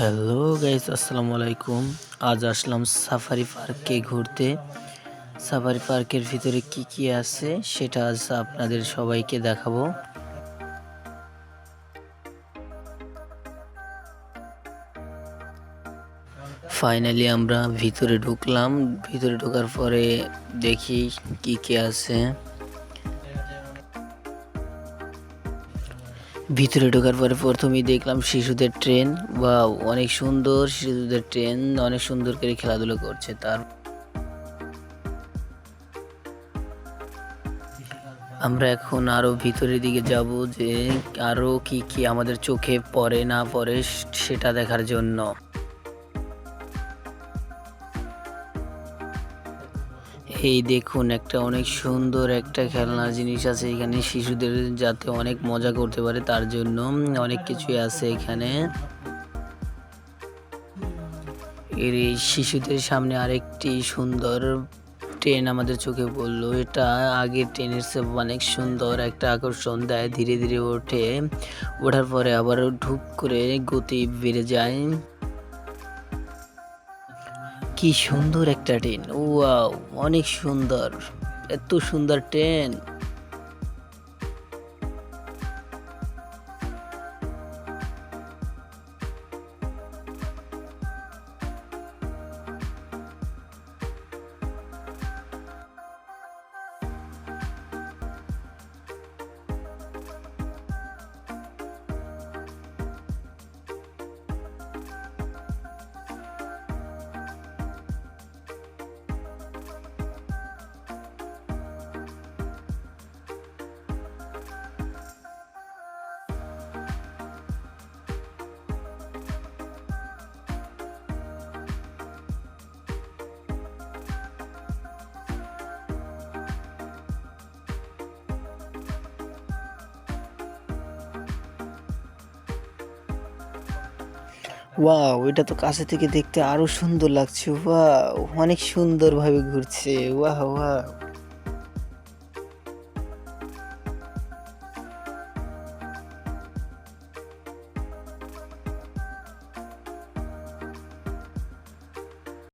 Hello guys, আসসালামু আলাইকুম। আজ আসলাম সাফারি পার্কে ঘুরতে। সাফারি পার্কের ভিতরে কি কি আছে সেটা আজ আপনাদের সবাইকে দেখাবো। ফাইনালি আমরা ভিতরে ঢুকলাম। ভিতরে ঢোকার পরে দেখি কি কি আছে। ভিতরে ঢোকার পরে প্রথমেই দেখলাম শিশুদের ট্রেন। বা অনেক সুন্দর শিশুদের ট্রেন, অনেক সুন্দর করে খেলাধুলো করছে তার। আমরা এখন আরও ভিতরের দিকে যাব যে আরও কি কি আমাদের চোখে পড়ে না পড়ে সেটা দেখার জন্য। এই দেখুন, একটা অনেক সুন্দর একটা খেলনা জিনিস আছে এখানে। শিশুদের যাতে অনেক মজা করতে পারে, তার জন্য অনেক কিছুই আছে এখানে। এর এই শিশুদের সামনে আরেকটি সুন্দর ট্রেন আমাদের চোখে পড়ল। এটা আগের ট্রেনের চেয়ে অনেক সুন্দর একটা আকর্ষণ দেয়, ধীরে ধীরে ওঠে। ওঠার পরে আবার ঢুক করে গতি বেড়ে যায়। কি সুন্দর একটা ট্রেন ওয়াও অনেক সুন্দর। এত সুন্দর ট্রেন ওয়াও এটা তো কাছে থেকে দেখতে আরও সুন্দর লাগছে। ওয়াও অনেক সুন্দরভাবে ঘুরছে। ওয়া ওয়াও